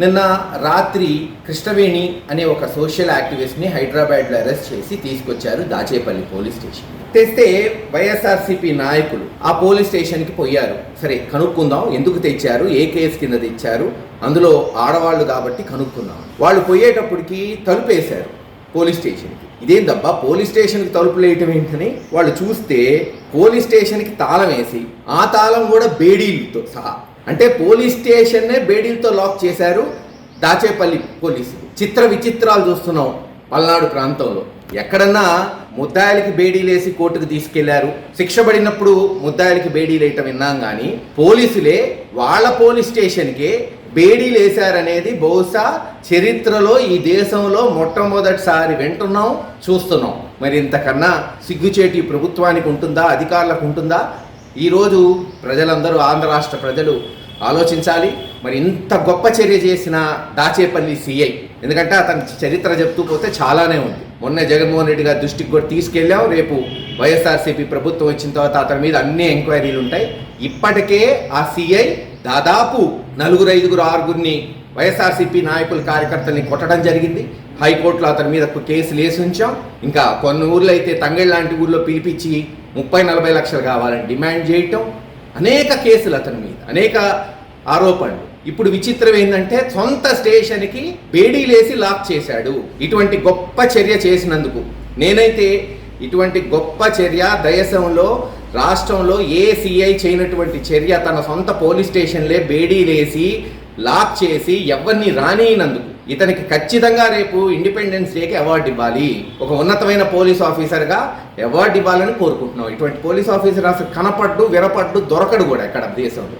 నిన్న రాత్రి కృష్ణవేణి అనే ఒక సోషల్ యాక్టివిస్ట్ని హైదరాబాద్లో అరెస్ట్ చేసి తీసుకొచ్చారు దాచేపల్లి పోలీస్ స్టేషన్. తెస్తే వైఎస్ఆర్సీపీ నాయకులు ఆ పోలీస్ స్టేషన్కి పోయారు. సరే కనుక్కుందాం ఎందుకు తెచ్చారు ఏ కేసు కింద తెచ్చారు అందులో ఆడవాళ్ళు కాబట్టి కనుక్కుందాం. వాళ్ళు పోయేటప్పటికి తలుపేశారు పోలీస్ స్టేషన్కి. ఇదేందబ్బా పోలీస్ స్టేషన్కి తలుపులు వేయటం ఏంటని? వాళ్ళు చూస్తే పోలీస్ స్టేషన్కి తాళం వేసి ఆ తాళం కూడా బేడీలతో సహా. అంటే పోలీస్ స్టేషన్నే బేడీలతో లాక్ చేశారు దాచేపల్లి పోలీసులు చిత్ర విచిత్రాలు చూస్తున్నాం పల్నాడు ప్రాంతంలో. ఎక్కడన్నా ముద్దాయిలకి బేడీలేసి కోర్టుకు తీసుకెళ్ళారు. శిక్ష పడినప్పుడు ముద్దాయిలకి బేడీలేయటం విన్నాం కానీ పోలీసులే వాళ్ళ పోలీస్ స్టేషన్కే బేడీలు వేశారనేది బహుశా చరిత్రలో ఈ దేశంలో మొట్టమొదటిసారి వింటున్నాం చూస్తున్నాం. మరి ఇంతకన్నా సిగ్గుచేటి ప్రభుత్వానికి ఉంటుందా అధికారులకు ఉంటుందా? ఈరోజు ప్రజలందరూ ఆంధ్ర రాష్ట్ర ప్రజలు ఆలోచించాలి. మరి ఇంత గొప్ప చర్య చేసిన దాచేపల్లి సిఐ ఎందుకంటే అతని చరిత్ర చెప్తూ పోతే చాలానే ఉంది. మొన్న జగన్మోహన్ రెడ్డి గారి దృష్టికి కూడా తీసుకెళ్ళాం రేపు వైఎస్ఆర్సీపీ ప్రభుత్వం వచ్చిన తర్వాత అతని మీద అన్ని ఎంక్వైరీలు ఉంటాయి. ఇప్పటికే ఆ సిఐ దాదాపు నలుగురు ఐదుగురు ఆరుగురిని వైఎస్ఆర్సీపీ నాయకుల కార్యకర్తల్ని కొట్టడం జరిగింది. హైకోర్టులో అతని మీద కేసులు వేసి ఉంచాం. ఇంకా కొన్ని ఊర్లో అయితే తంగళ్ లాంటి ఊర్లో పిలిపించి ముప్పై నలభై లక్షలు కావాలని డిమాండ్ చేయటం. అనేక కేసులు అతని మీద అనేక ఆరోపణలు. ఇప్పుడు విచిత్రం ఏంటంటే సొంత స్టేషన్కి బేడీలేసి లాక్ చేశాడు. ఇటువంటి గొప్ప చర్య చేసినందుకు. నేనైతే ఇటువంటి గొప్ప చర్య దేశంలో రాష్ట్రంలో ఏ సిఐ చేయనటువంటి చర్య తన సొంత పోలీస్ స్టేషన్లే బేడీలేసి లాక్ చేసి ఎవరిని రానినందుకు ఇతనికి ఖచ్చితంగా రేపు ఇండిపెండెన్స్ డేకి అవార్డు ఇవ్వాలి. ఒక ఉన్నతమైన పోలీస్ ఆఫీసర్గా అవార్డు ఇవ్వాలని కోరుకుంటున్నాం. ఇటువంటి పోలీస్ ఆఫీసర్ అసలు కనపడ్డు వినపడ్డు దొరకడు కూడా ఎక్కడ దేశంలో.